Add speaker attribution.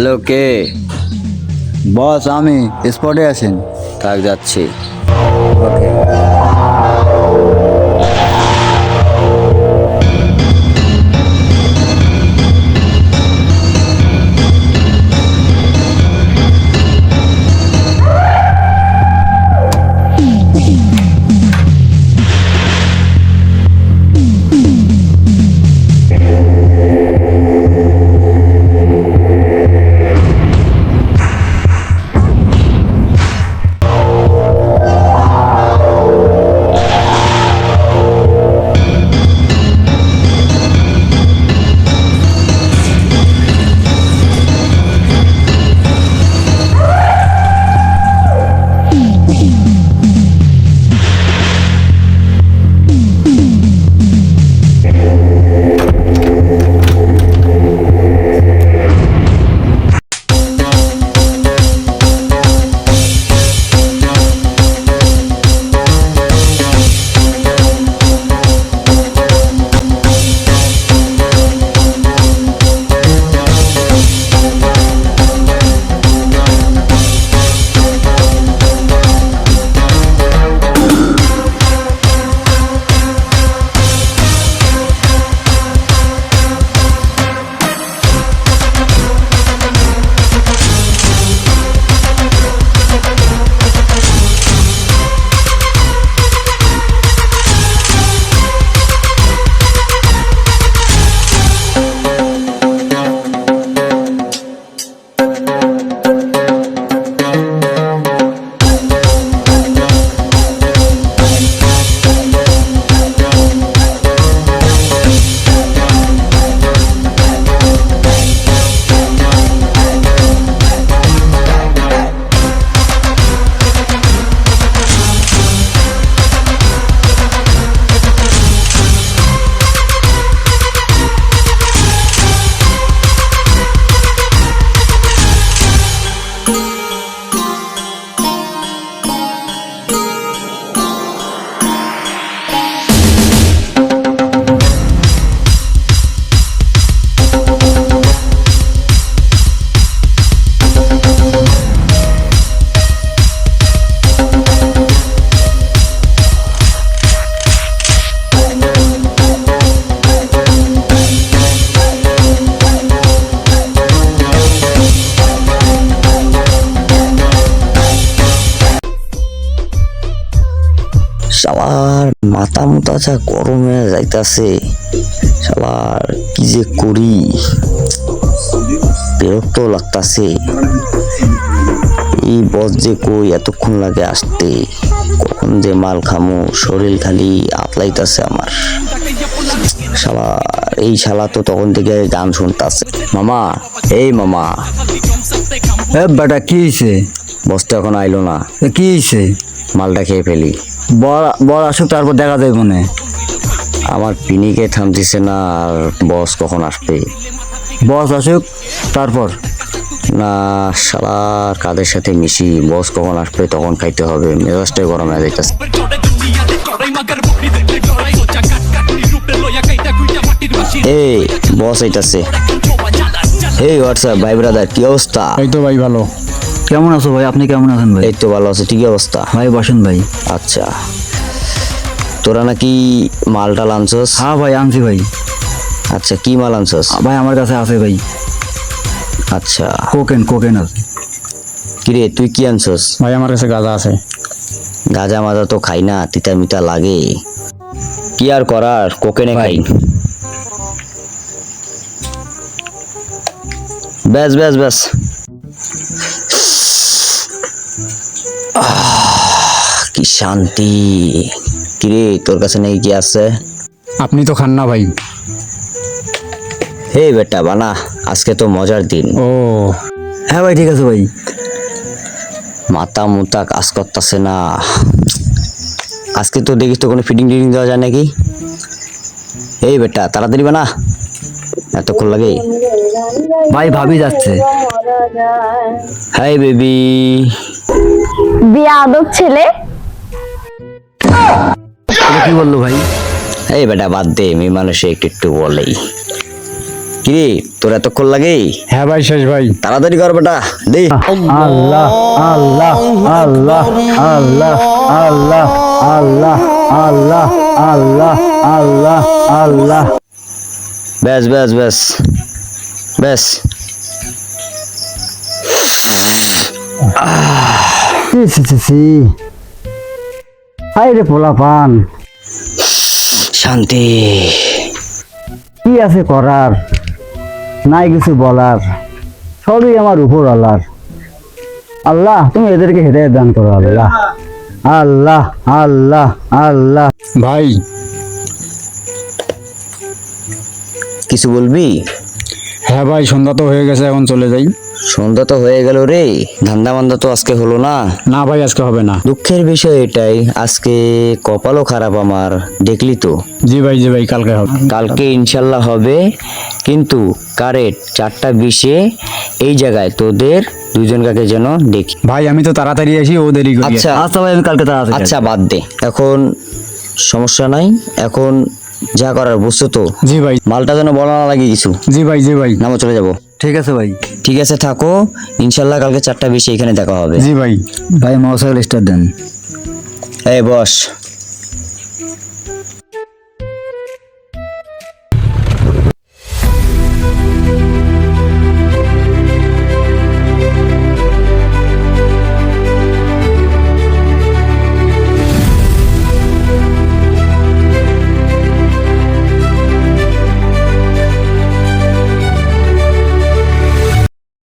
Speaker 1: Hello কে?
Speaker 2: বস আমি স্পটে আছেন
Speaker 1: থাক যাচ্ছি? মাথা মুতা যা গরমে যাইতাছে। সবার কি যে করি? বিরক্ত লাগতাছে। এই বস যে কই এতক্ষণ লাগে আসতে কখন যে মাল খামো শরীর খালি আতলাইতাছে আমার। শালা এই শালা তো তখন থেকে গান শুনতাছে। মামা এই মামা।
Speaker 2: এ বেটা কি হয়েছে
Speaker 1: বস তো এখন আইলো না।
Speaker 2: কি হয়েছে
Speaker 1: মালটা খেয়ে ফেলি।
Speaker 2: বর আসুক তারপর দেখা যায় মনে।
Speaker 1: আমার পিনিকে থামতেছে না আর বস কখন আসবে?
Speaker 2: বস আসুক তারপর।
Speaker 1: না শালার কাদের সাথে মিশি? বস কখন আসবে তখন খাইতে হবে। মেজাজটাই গরম হয়ে যাইতেছে। এই বস
Speaker 3: জ্বালা
Speaker 1: এই হোয়াটসঅ্যাপ ভাই ব্রাদার কি অবস্থা?
Speaker 4: এই তো ভাই ভালো।
Speaker 2: কেমন আছো ভাই? আপনি কেমন আছেন ভাই?
Speaker 1: এই তো ভালো আছে। ঠিকই অবস্থা?
Speaker 2: ভাই বসেন ভাই।
Speaker 1: আচ্ছা। তোরা নাকি মালটা আনছস?
Speaker 2: হ্যাঁ ভাই আনছি ভাই।
Speaker 1: আচ্ছা কি মাল আনছস?
Speaker 2: ভাই আমার কাছে আছে ভাই।
Speaker 1: আচ্ছা।
Speaker 2: কোকেন কোকেন আছে।
Speaker 1: কিরে তুই কি আনছস?
Speaker 4: ভাই আমার কাছে গাঁজা আছে।
Speaker 1: গাঁজা মাজা তো খাই না তিতা মিতা লাগে। কি আর করার কোকেনে খাই। ব্যাস ব্যাস ব্যাস। শান্তি। কিরে তোর কাছে নাকি কি আছে?
Speaker 4: আপনি তো খান না ভাই।
Speaker 1: হে বেটা বানা আজকে তো মজার দিন।
Speaker 4: ও।
Speaker 2: হ্যাঁ ভাই ঠিক আছে ভাই।
Speaker 1: মাথা মুতা কাজ করতেছে না। আজকে তো দেখিস তো কোনো ফিটিং টিটিং দেওয়া যায় নাকি? এই বেটা তাড়াতাড়ি বানা। এতক্ষণ লাগে।
Speaker 2: ভাই ভাবি যাচ্ছে।
Speaker 1: Hi baby.
Speaker 5: বিয়াদব ছেলে?
Speaker 2: কি বলল ভাই?
Speaker 1: এই বেটা বাদ দে মেয়ে মানুষে একটু একটু বলেই। কিরে তোর এতক্ষণ লাগে?
Speaker 4: হ্যাঁ ভাই শেষ ভাই।
Speaker 1: তাড়াতাড়ি কর বেটা দে।
Speaker 6: আল্লাহ আল্লাহ আল্লাহ আল্লাহ আল্লাহ আল্লাহ আল্লাহ আল্লাহ আল্লাহ আল্লাহ।
Speaker 1: ব্যাস ব্যাস ব্যাস ব্যাস।
Speaker 6: সি হাই রে পোলা পান
Speaker 1: শান্তি।
Speaker 6: কি আছে করার? নাই কিছু বলার। সবই আমার উপর আল্লাহর আল্লাহ তুমি এদেরকে হেদায়ত দান করো আল্লাহ। আল্লাহ আল্লাহ আল্লাহ।
Speaker 4: ভাই।
Speaker 1: কিছু বলবি?
Speaker 4: হ্যাঁ ভাই সন্ধ্যা তো হয়ে গেছে এখন চলে যাই।
Speaker 1: সন্ধ্যা তো হয়ে গেল রে। ধান্দা মান্দা তো আজকে হলো না।
Speaker 4: না ভাই আজকে হবে না।
Speaker 1: দুঃখের বিষয় এটাই আজকে কপালও খারাপ আমার দেখলি তো?
Speaker 4: জি ভাই জি ভাই কালকে হবে।
Speaker 1: কালকে ইনশাল্লাহ হবে কিন্তু কারেট চারটা বিশে এই জায়গায় তোদের দুজন কাকে যেন দেখি।
Speaker 4: ভাই আমি তো তাড়াতাড়ি আসি ও দেরি করি
Speaker 1: আচ্ছা।
Speaker 6: আচ্ছা ভাই আমি কালকে তাড়াতাড়ি
Speaker 1: আচ্ছা বাদ দে। এখন সমস্যা নাই এখন যা করার বুঝছ তো?
Speaker 4: জি ভাই।
Speaker 1: মালটা যেন বলা না লাগে কিছু।
Speaker 4: জি ভাই জি ভাই।
Speaker 1: নামো চলে যাব।
Speaker 6: ঠিক আছে ভাই।
Speaker 1: ঠিক আছে থাকো। ইনশাল্লাহ কালকে চারটা বেশি এখানে দেখা হবে।
Speaker 4: জি ভাই।
Speaker 6: ভাই মোটরসাইকেল স্টার্ট দেন।
Speaker 1: এই বস।